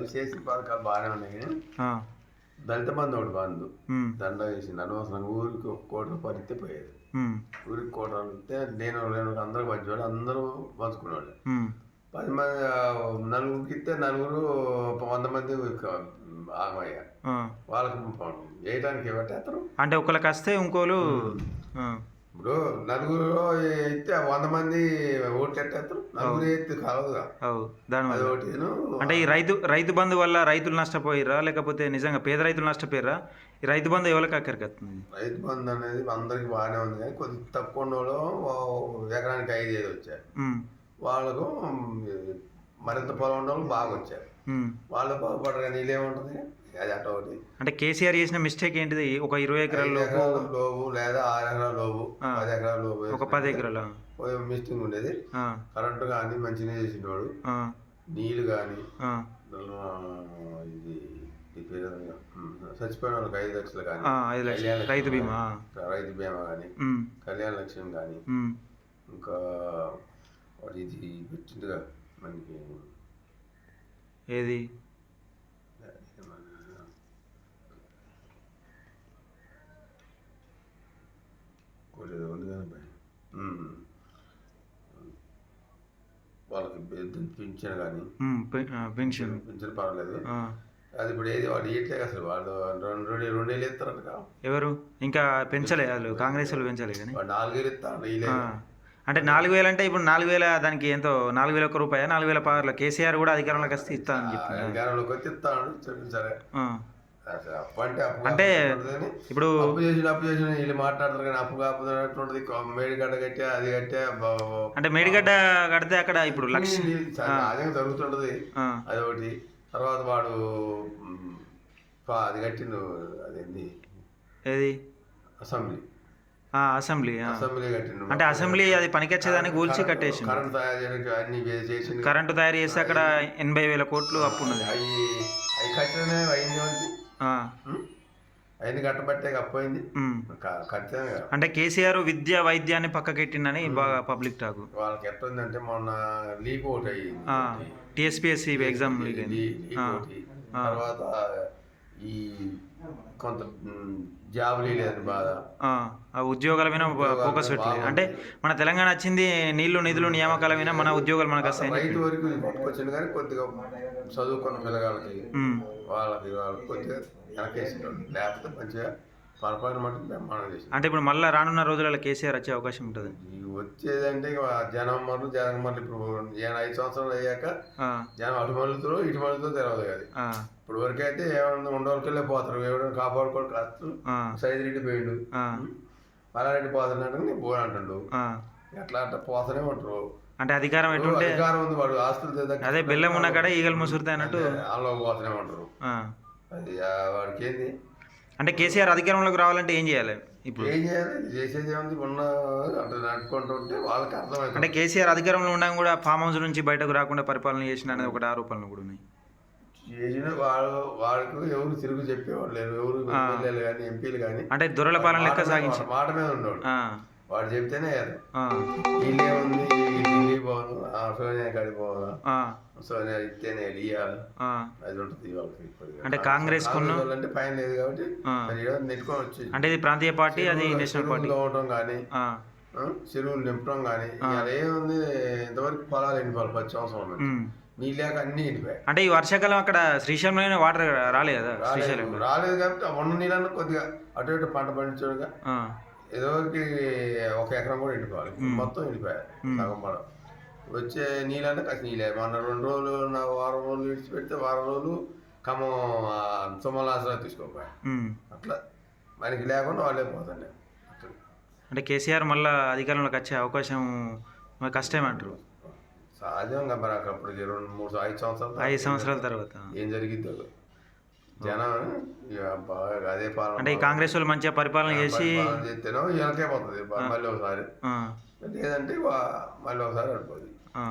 పథకాలు చేసిన పథకాలు బాగానే ఉన్నాయి కానీ దళిత బంధు ఒకటి బంధు. దండ వేసింది అనవసరంగా ఊరికి ఒక కోటి రూపాయలు ఇస్తే పోయేది. ఊరికి కోటి ఇస్తే నేను నేను అందరూ పంచేవాడు అందరూ పంచుకునేవాళ్ళు. పది మంది నలుగురికి ఇస్తే నలుగురు వంద మంది ఆగమయ్యా. ఆ. వాళ్ళకి వేయడానికి పెట్టేస్తారు అంటే ఒకళ్ళకి వస్తే ఇంకోలు ఆ, ఇప్పుడు నలుగురు ఇస్తే వంద మంది ఓట్లు ఎట్టేస్తారు నలుగురు కలదుగా అవు దానివల్ల ఒకటిను. అంటే ఈ రైతు రైతు బంధు వల్ల రైతులు నష్టపోయిర్రా? లేకపోతే నిజంగా పేద రైతులు నష్టపోయిర్రా? ఈ రైతు బంధు ఎవరికి అక్కడికి వస్తుంది రైతు బంధు అనేది అందరికి బాగానే ఉంది కానీ కొద్ది తక్కువ ఎకరానికి ఐదు ఐదు వచ్చారు. ఉమ్, వాళ్ళకు మరింత పొలం ఉన్న వాళ్ళు బాగా వచ్చారు. వాళ్ళు బాగుపడరు కానీ ఏముంటుంది అది అట్ట ఒకటి. అంటే కేసీఆర్ చేసిన మిస్టేక్ ఏంటిది? ఒక ఇరవై ఎకరాల లోపు లోపు లేదా ఆరు ఎకరాల లోపు. పది ఎకరాల లోపు ఒక పది ఎకరాల. మిస్టింగ్ ఉండేది. కరెంటు కానీ మంచిగా చేసినవాడు నీళ్ళు కానీ ఇది చచ్చిపోయిన వాళ్ళకి ఐదు లక్షలు కానీ రైతు బీమా. రైతు బీమా కానీ కళ్యాణ లక్ష్యం కానీ. ఇంకా ఇది పెట్టిందిగా. మనకి ఏది. వాళ్ళకి పింఛన్ కానీ పెన్షన్. పింఛన్ పర్వాలేదు. అది ఇప్పుడు ఏది వాడు ఇయట్లేదు అసలు. వాళ్ళు రెండు రెండు రెండేళ్ళు ఇస్తారంట. ఎవరు? ఇంకా పెంచలే వాళ్ళు కాంగ్రెస్ వాళ్ళు పెంచలే కానీ. వాడు నాలుగేళ్ళు. ఇయలేదు అంటే నాలుగు వేలు అంటే ఇప్పుడు నాలుగు వేల దానికి ఎంతో నాలుగు వేల ఒక్క రూపాయ? నాలుగు వేల పవర్లో కేసీఆర్ కూడా అధికారంలోకి వస్తే ఇస్తా అని చెప్పింది అధికారంలోకి వచ్చి ఇస్తాడు అప్పు అంటే ఇప్పుడు అప్పు చేసిన అప్పు చేసిన వీళ్ళు మాట్లాడతారు కానీ అప్పు కాకపోతే మేడిగడ్డ కట్టే అది కట్టే అంటే మేడిగడ్డ కడితే అక్కడ ఇప్పుడు లక్ష ఇది సహజంగా జరుగుతుంటది. అది ఒకటి తర్వాత వాడు అది కట్టిండు అదేంది? ఏది? అసెంబ్లీ. అసెంబ్లీ. అసెంబ్లీ కట్టిండు అంటే అసెంబ్లీ అది పనికొచ్చేదాన్ని కూల్చి కట్టేసి కరెంట్ తయారు చేయడానికి అన్ని వే- చేసిండు. కరెంటు తయారు చేస్తే అక్కడ ఎనభై వేల కోట్లు అప్పు ఉన్నది. అవి అవి అయింది కట్టబట్టే కదా. అంటే కేసీఆర్ విద్య వైద్యాన్ని పక్కకెట్టిండని బాగా పబ్లిక్ టాక్. వాళ్ళకి ఎట్లుందంటే మొన్న లీక్ ఒకటి అయ్యింది. టీఎస్పీఎస్సీ ఎగ్జామ్ లీక్ అయింది. తర్వాత ఈ కొంత జాబ్ లేదు బాధ. ఉద్యోగాల మీద ఫోకస్ పెట్టలేదు. అంటే మన తెలంగాణ వచ్చింది నీళ్ళు నిధులు నియామకాల మీద మన ఉద్యోగాలు మనకు వస్తాయని రైతు వరకు పట్టుకొచ్చింది కానీ కొద్దిగా చదువుకున్న పిల్లగాళ్ళకి వాళ్ళకి వాళ్ళకి కొద్దిగా వెనకేసిండు లేకపోతే మంచిగా పొరపాటు మటుకు బ్రహ్మాండం చేసింది. అంటే ఇప్పుడు మళ్ళీ రానున్న రోజులలో కేసీఆర్ వచ్చే అవకాశం ఉంటుంది. వచ్చేదంటే ఇక జనం మరలు జనం మరలు ఇప్పుడు నేను ఐదు సంవత్సరాలు అయ్యాక జనం అటు మలుతురు ఇటు తెలియదు అది. ఆ, ఇప్పుడు వరకు అయితే ఏమన్నా ఉండవలకెళ్ళే పోతారు. ఎవరైనా కాపాడుకోవడం కాదు ఆ, సైజు రెడ్డి పోయిండు. ఆ, మల్లారెడ్డి పోతున్నాడు నేను పోను అంటాడు. ఆ. ఎట్లా అంటే పోతూనే ఉంటారు. అంటే అధికారం ఎటుంటే అధికారం ఉంది వాడు ఆస్తులు అదే బెల్లం ఉన్న కాడ ఈగలు ముసురుతాయి అన్నట్టు. వాళ్ళు పోతూనే ఉంటారు. ఆ. అది ఆ వాడికి ఏంది అంటే కేసీఆర్ అధికారంలోకి రావాలంటే ఏం చేయాలి? ఇప్పుడు ఏం చేయాలి? చేసేది ఏముంది? ఉన్న నడుపుకుంటూ ఉంటే వాళ్ళకి అర్థమవుతుంది. అంటే కేసీఆర్ అధికారంలో ఉండగా కూడా ఫామ్ హౌస్ నుంచి బయటకు రాకుండా పరిపాలన చేసిన అనేది ఒకటి ఆరోపణలు కూడా ఉన్నాయి. చేసిన వాడు వాళ్ళకు ఎవరు తిరుగు చెప్పేవాళ్ళు లేరు. ఎవరు ఎమ్మెల్యేలు కానీ ఎంపీలు కానీ అంటే దొరల పాలన లెక్క సాగించి మాట మీద ఉండేవాడు ఆ, వాడు చెప్తేనే ఆ, వీళ్ళే ఉంది ఢిల్లీ పోను ఆ సోనియా కాడికి పోవాలా సోనియా ఇస్తేనే ఆ. అది ఉంటుంది వాళ్ళకి. అంటే కాంగ్రెస్ వాళ్ళంటే పైన లేదు కాబట్టి నెట్టుకొని వచ్చి అంటే ఇది ప్రాంతీయ పార్టీ అది నేషనల్ పార్టీ. తోవటం కానీ చెరువులు నింపడం కానీ ఇవాళ ఏముంది ఇంతవరకు పొలాలు ఎండిపోవాలి పది సంవత్సరం నుంచి. ఉమ్. నీళ్ళు లేక అన్ని ఎండిపోయాయి. అంటే ఈ వర్షాకాలం అక్కడ శ్రీశైలంలోనే వాటర్ రాలేదు కదా? రాలేదు శ్రీశైలం రాలేదు కాబట్టి ఆ ఉన్న నీళ్ళని కొద్దిగా అటు ఇటు పంట పండించడుగా. ఏదోకి ఒక ఎకరం కూడా ఎండిపోవాలి. మొత్తం ఎండిపోయాయి సగం పడం. వచ్చే నీళ్ళంటే కాస్త నీళ్ళే మొన్న రెండు రోజులు నా వారం రోజులు విడిచిపెడితే వారం రోజులు ఖమ్మం తుమ్మలాసరా తీసుకోపోయా. అట్లా మనకి లేకుండా వాళ్ళే అట్లా. అంటే కేసీఆర్ మళ్ళా అధికారంలోకి వచ్చే అవకాశం మరి కష్టమేమంటారు సహజంగా మరి అక్కడికి రెండు మూడు ఐదు సంవత్సరాలు ఐదు సంవత్సరాల తర్వాత. ఏం జరిగిద్దో. జనం అదే పాలన అంటే ఈ కాంగ్రెస్ వాళ్ళు మంచిగా పరిపాలన చేసి చేస్తేనో వెనకే పోతుంది మళ్ళీ ఒకసారి. లేదంటే మళ్ళీ ఒకసారి పడిపోతుంది ఆ.